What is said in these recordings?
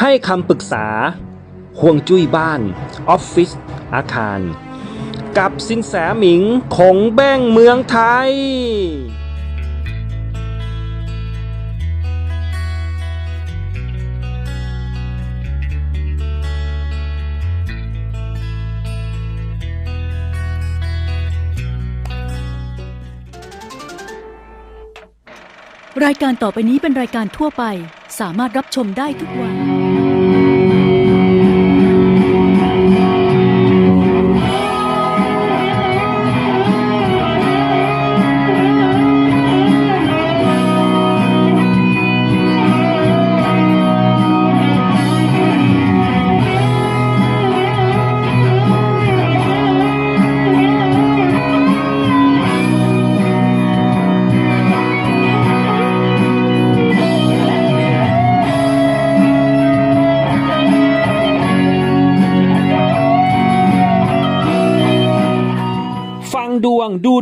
ให้คำปรึกษาห่วงจุ้ยบ้าน ออฟฟิศอาคาร กับสินแสหมิงคงแบ้งเมืองไทย รายการต่อไปนี้เป็นรายการทั่วไป สามารถรับชมได้ทุกวัน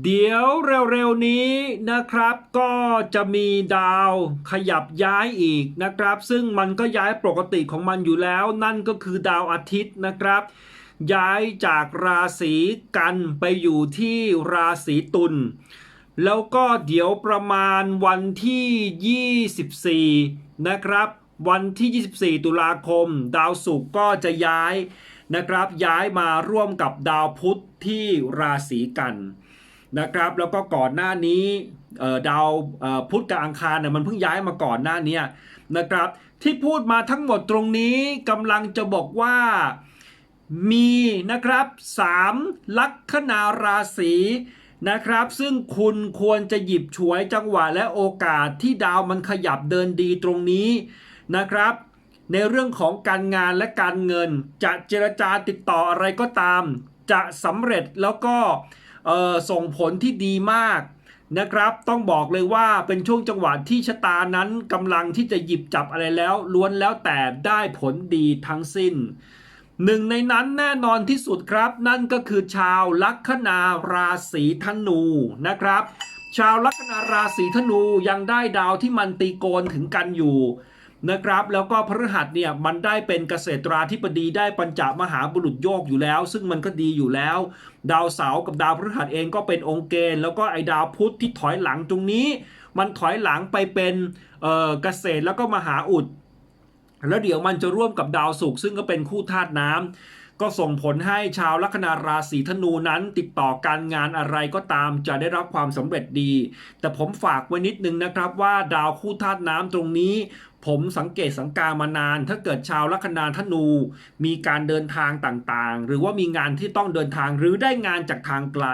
เดี๋ยวเร็วๆนี้นะครับก็จะมีดาวขยับย้ายอีกนะครับ ซึ่งมันก็ย้ายปกติของมันอยู่แล้ว นั่นก็คือดาวอาทิตย์นะครับ ย้ายจากราศีกันไปอยู่ที่ราศีตุลแล้วก็เดี๋ยวประมาณวันที่ 24 นะครับ วันที่ 24 ตุลาคม ดาวศุกร์ก็จะย้ายนะครับ ย้ายมาร่วมกับดาวพุธที่ราศีกัน นะครับ แล้วก็ก่อนหน้านี้ดาวพุธกับอังคารเนี่ยมันเพิ่งย้ายมาก่อนหน้านี้นะครับ ที่พูดมาทั้งหมดตรงนี้กำลังจะบอกว่ามีนะครับ3ลัคนาราศีนะครับ ซึ่งคุณควรจะหยิบฉวยจังหวะและโอกาสที่ดาวมันขยับเดินดีตรงนี้นะครับ ในเรื่องของการงานและการเงิน จะเจรจาติดต่ออะไรก็ตาม จะสำเร็จแล้วก็ เอ่อส่งผลที่ดีมากนะครับ ต้องบอกเลยว่าเป็นช่วงจังหวะที่ชะตานั้นกำลังที่จะหยิบจับอะไรแล้ว ล้วนแล้วแต่ได้ผลดีทั้งสิ้นหนึ่งในนั้นแน่นอนที่สุดครับ นั่นก็คือชาวลัคนาราศีธนูนะครับ ชาวลัคนาราศีธนูยังได้ดาวที่มันตีโกนถึงกันอยู่ นะครับ แล้วก็พฤหัสเนี่ยมันได้เป็นเกษตราธิบดีได้ปัญจมหาบุรุษโยกอยู่แล้ว ซึ่งมันก็ดีอยู่แล้ว ดาวเสาร์กับดาวพฤหัสเองก็เป็นองค์เกณฑ์แล้วก็ไอดาวพุธที่ถอยหลังตรงนี้ มันถอยหลังไปเป็นเเกษตรแล้วก็มหาอุด แล้วเดี๋ยวมันจะร่วมกับดาวศุกร์ซึ่งก็เป็นคู่ธาตุน้ำก็ส่งผลให้ชาวลัคนาราศีธนูนั้นติดต่อการงานอะไรก็ตามจะได้รับความสำเร็จดี แต่ผมฝากไว้นิดนึงนะครับว่าดาวคู่ธาตุน้ำตรงนี้ ผมสังเกตสังการมานาน ถ้าเกิดชาวลัคนาธนู มีการเดินทางต่างๆ หรือว่ามีงานที่ต้องเดินทางหรือได้งานจากทางไกล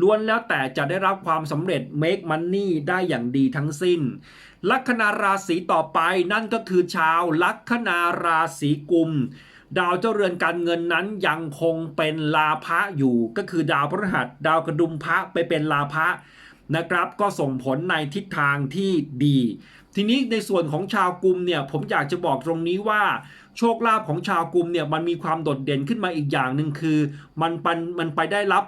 ล้วนแล้วแต่จะได้รับความสำเร็จ make money ได้อย่างดีทั้งสิ้น ลัคนาราศีต่อไปนั่นก็คือชาวลัคนาราศีกุมดาวเจ้าเรือนการเงินนั้นยังคงเป็นลาภะอยู่ ก็คือดาวพฤหัส ดาวกระดุมพระไปเป็นลาภะ นะครับ ก็ส่งผลในทิศทางที่ดี ทีนี้ในส่วนของชาวกลุ่มเนี่ยผมอยากจะบอกตรงนี้ว่า โชคลาภของชาวกลุ่มเนี่ยมันมีความโดดเด่นขึ้นมาอีกอย่างหนึ่งคือ มันปันมันไปได้รับ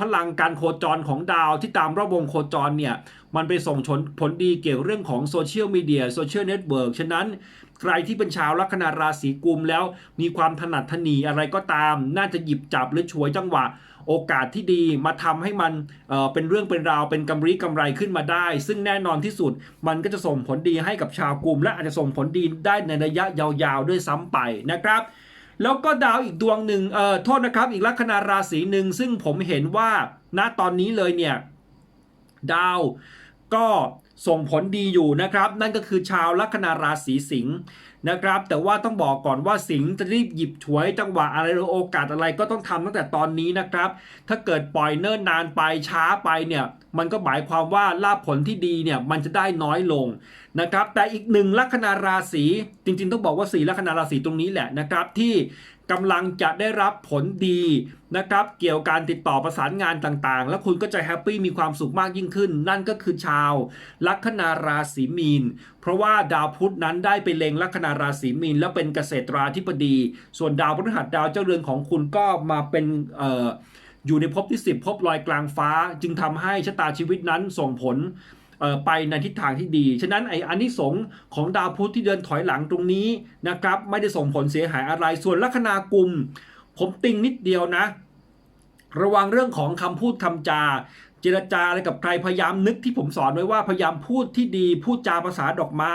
พลังการโคจรของดาวที่ตามรอบวงโคจรเนี่ย มันไปส่งผลผลดีเกี่ยวเรื่องของโซเชียลมีเดียโซเชียลเน็ตเวิร์กฉะนั้นใครที่เป็นชาวลัคนาราศีกุมแล้วมีความถนัดถนีอะไรก็ตาม น่าจะหยิบจับหรือฉวยจังหวะ โอกาสที่ดีมาทำให้มันเเป็นเรื่องเป็นราวเป็นกำไรกำไรขึ้นมาได้ ซึ่งแน่นอนที่สุดมันก็จะส่งผลดีให้กับชาวกลุ่มและอาจจะส่งผลดีได้ในระยะยาวๆด้วยซ้ำไปนะครับ แล้วก็ดาวอีกดวงหนึ่งเอ่อโทษนะครับ อีกลัคนาราศีหนึ่งซึ่งผมเห็นว่าณตอนนี้เลยเนี่ย ดาวก็ส่งผลดีอยู่นะครับ นั่นก็คือชาวลัคนาราศีสิงห์นะครับ แต่ว่าต้องบอกก่อนว่าสิงห์จะรีบหยิบฉวยจังหวะอะไรหรือโอกาสอะไรก็ต้องทำตั้งแต่ตอนนี้นะครับ ถ้าเกิดปล่อยเนิ่นนานไปช้าไปเนี่ย มันก็หมายความว่าลาภผลที่ดีเนี่ยมันจะได้น้อยลงนะครับ แต่อีกหนึ่งลัคนาราศีจริงๆ ต้องบอกว่าสี่ลัคนาราศีตรงนี้แหละนะครับที่กำลังจะได้รับผลดีนะครับ เกี่ยวกับการติดต่อประสานงานต่างๆ แล้วคุณก็จะแฮปปี้มีความสุขมากยิ่งขึ้น นั่นก็คือชาวลัคนาราศีมีน เพราะว่าดาวพุธนั้นได้ไปเล็งลัคนาราศีมีน แล้วเป็นเกษตราธิบดี ส่วนดาวพฤหัสดาวเจ้าเรือนของคุณก็มาเป็นเอ่อ อยู่ในภพที่ 10ภพลอยกลางฟ้า จึงทำให้ชะตาชีวิตนั้นส่งผลไปในทิศทางที่ดี ฉะนั้นไอ้อานิสงส์ของดาวพุธที่เดินถอยหลังตรงนี้นะครับไม่ได้ส่งผลเสียหายอะไร ส่วนลัคนากลุ่มผมติงนิดเดียวนะ ระวังเรื่องของคำพูดคำจา เจรจาอะไรกับใครพยายามนึกที่ผมสอนไว้ว่าพยายามพูดที่ดี พูดจาภาษาดอกไม้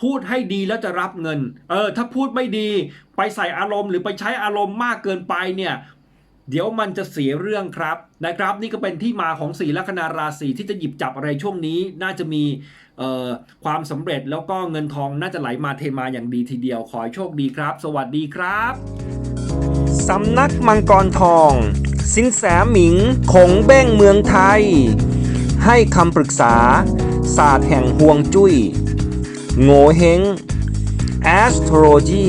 พูดให้ดีแล้วจะรับเงิน เออถ้าพูดไม่ดี ไปใส่อารมณ์หรือไปใช้อารมณ์มากเกินไปเนี่ย เดี๋ยวมันจะเสียเรื่องครับนะครับ นี่ก็เป็นที่มาของสีลัคนาราศีที่จะหยิบจับอะไรช่วงนี้ น่าจะมีความสำเร็จแล้วก็เงินทองน่าจะไหลมาเทมาอย่างดีทีเดียวขอให้โชคดีครับ สวัสดีครับสำนักมังกรทอง สินแสหมิงคงเบ้งเมืองไทย ให้คำปรึกษา ศาสตร์แห่งห่วงจุย้ย โงเฮง astrology